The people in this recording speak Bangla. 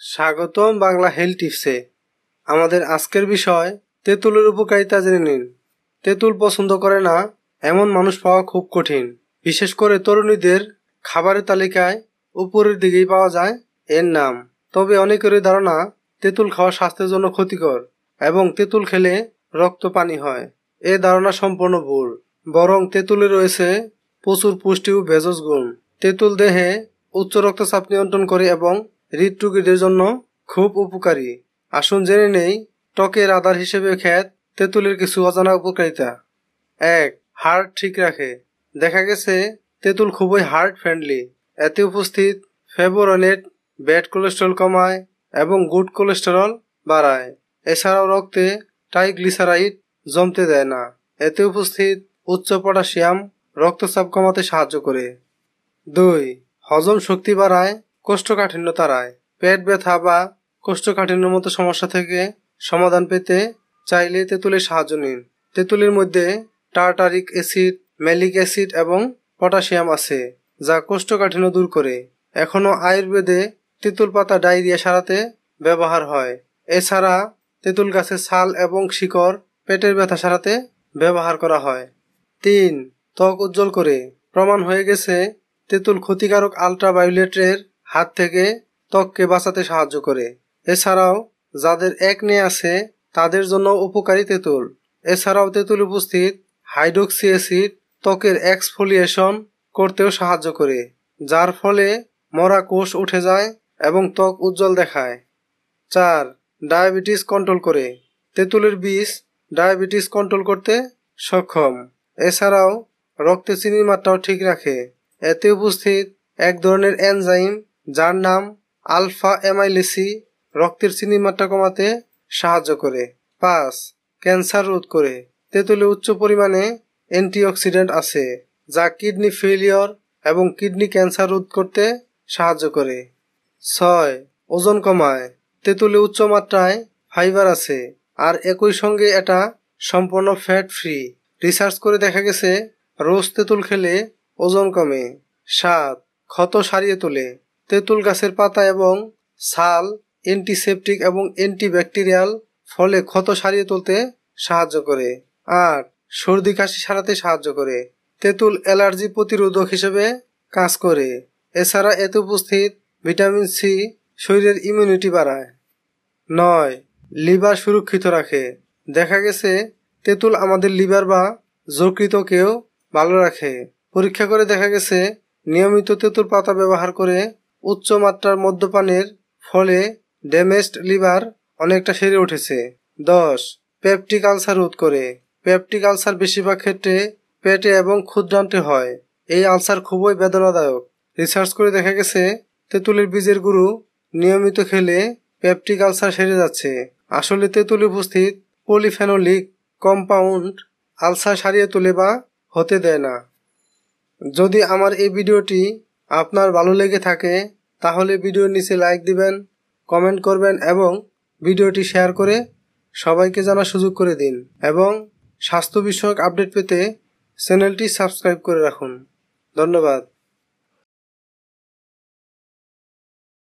স্বাগতম বাংলা হেলথ টিপসে। আমাদের আজকের বিষয়, তেঁতুলের উপকারিতা জেনে নিন। তেঁতুল পছন্দ করে না, এমন মানুষ পাওয়া খুব কঠিন। বিশেষ করে তরুণীদের খাবারের তালিকায় উপরের দিকেই পাওয়া যায় এর নাম। তবে অনেকেরই ধারণা, তেঁতুল খাওয়া স্বাস্থ্যের জন্য ক্ষতিকর এবং তেঁতুল খেলে রক্ত পানি হয়। এ ধারণা সম্পূর্ণ ভুল। বরং তেঁতুলে রয়েছে প্রচুর পুষ্টি ও ভেষজ গুণ। তেঁতুল দেহে উচ্চ রক্তচাপ নিয়ন্ত্রণ করে এবং হৃদরোগীদের জন্য খুব উপকারী। আসুন জেনে নেই, ত্বকের আধার হিসেবে খ্যাত তেঁতুলের কিছু অজানা উপকারিতা। এক হার্ট ঠিক রাখে। দেখা গেছে, তেঁতুল খুবই হার্ট ফ্রেন্ডলি। এতে উপস্থিত ফেবোরনেট, ব্যাড কোলেস্টেরল কমায় এবং গুড কোলেস্টেরল বাড়ায়। এছাড়াও রক্তে ট্রাইগ্লিসারাইড জমতে দেয় না। এতে উপস্থিত উচ্চ পটাশিয়াম রক্তচাপ কমাতে সাহায্য করে। দুই, হজম শক্তি বাড়ায় কোষ্ঠকাঠিন্য তারায় পেট ব্যথা বা কোষ্ঠকাঠিন্যের মতো সমস্যা থেকে সমাধান পেতে চাইলে তেঁতুলের সাহায্য নিন। তেঁতুলের মধ্যে টার্টারিক অ্যাসিড, ম্যালিক অ্যাসিড এবং পটাশিয়াম আছে, যা কোষ্ঠকাঠিন্য দূর করে। এখনও আয়ুর্বেদে তেঁতুল পাতা ডায়রিয়া সারাতে ব্যবহার হয়। এছাড়া তেঁতুল গাছের ছাল এবং শিকড়, পেটের ব্যথা সারাতে ব্যবহার করা হয়। তিন, ত্বক উজ্জ্বল করে। প্রমাণ হয়ে গেছে, তেঁতুল ক্ষতিকারক আলট্রাভায়োলেটের হাত থেকে ত্বককে বাঁচাতে সাহায্য করে। এছাড়াও, যাদের একনে আছে, তাদের জন্য উপকারী তেঁতুল। এছাড়াও তেঁতুল উপস্থিত হাইড্রোক্সি অ্যাসিড ত্বকের এক্সফোলিয়েশন করতেও সাহায্য করে, যার ফলে মরা কোষ উঠে যায় এবং ত্বক উজ্জ্বল দেখায়। চার, ডায়াবেটিস কন্ট্রোল করে। তেঁতুলের বীজ ডায়াবেটিস কন্ট্রোল করতে সক্ষম। এছাড়াও, রক্তে চিনির মাত্রাও ঠিক রাখে। এতে উপস্থিত এক ধরনের এনজাইম যার নাম আলফা এমাইলেসি রক্তের চিনির মাত্রা কমাতে সাহায্য করে। পাঁচ, ক্যান্সার রোধ করে। তেঁতুলে উচ্চ পরিমাণে অ্যান্টিঅক্সিডেন্ট আছে, যা কিডনি ফেলিওর এবং কিডনি ক্যান্সার রোধ করতে সাহায্য করে। ছয়, ওজন কমায়। তেঁতুলে উচ্চ মাত্রায় ফাইবার আছে, আর একই সঙ্গে এটা সম্পূর্ণ ফ্যাট ফ্রি রিসার্চ করে দেখা গেছে, রোজ তেঁতুল খেলে ওজন কমে। সাত, ক্ষত সারিয়ে তোলে। তেঁতুল গাছের পাতা এবং ছাল অ্যান্টিসেপটিক এবং অ্যান্টিব্যাকটেরিয়াল ফলে ক্ষত সারিয়ে তুলতে সাহায্য করে। আর, সর্দি কাশি সারাতে সাহায্য করে। তেঁতুল অ্যালার্জি প্রতিরোধক হিসেবে কাজ করে। এছাড়া এতে উপস্থিত ভিটামিন সি শরীরের ইমিউনিটি বাড়ায়। নয়, লিভার সুরক্ষিত রাখে। দেখা গেছে, তেঁতুল আমাদের লিভার বা যকৃতকেও ভালো রাখে। পরীক্ষা করে দেখা গেছে, নিয়মিত তেঁতুল পাতা ব্যবহার করে উচ্চ মাত্রার মদ্যপানের ফলে ড্যামেজড লিভার অনেকটা সেরে উঠেছে। দশ, পেপটিক আলসার রোধ করে। পেপটিক আলসার বেশিরভাগ ক্ষেত্রে পেটে এবং ক্ষুদ্রান্তে হয়। এই আলসার খুবই বেদনাদায়ক। রিসার্চ করে দেখা গেছে, তেঁতুলের বীজের গুরু নিয়মিত খেলে পেপটিক আলসার সেরে যাচ্ছে। আসলে তেঁতুলে উপস্থিত পলিফেনোলিক কম্পাউন্ড আলসার সারিয়ে তোলে বা হতে দেয় না। যদি আমার এই ভিডিওটি আপনার ভালো লেগে থাকে, তাহলে ভিডিওর নিচে লাইক দিবেন কমেন্ট করবেন এবং ভিডিওটি শেয়ার করে সবাইকে জানার সুযোগ করে দিন এবং স্বাস্থ্য বিষয়ক আপডেট পেতে চ্যানেলটি সাবস্ক্রাইব করে রাখুন। ধন্যবাদ।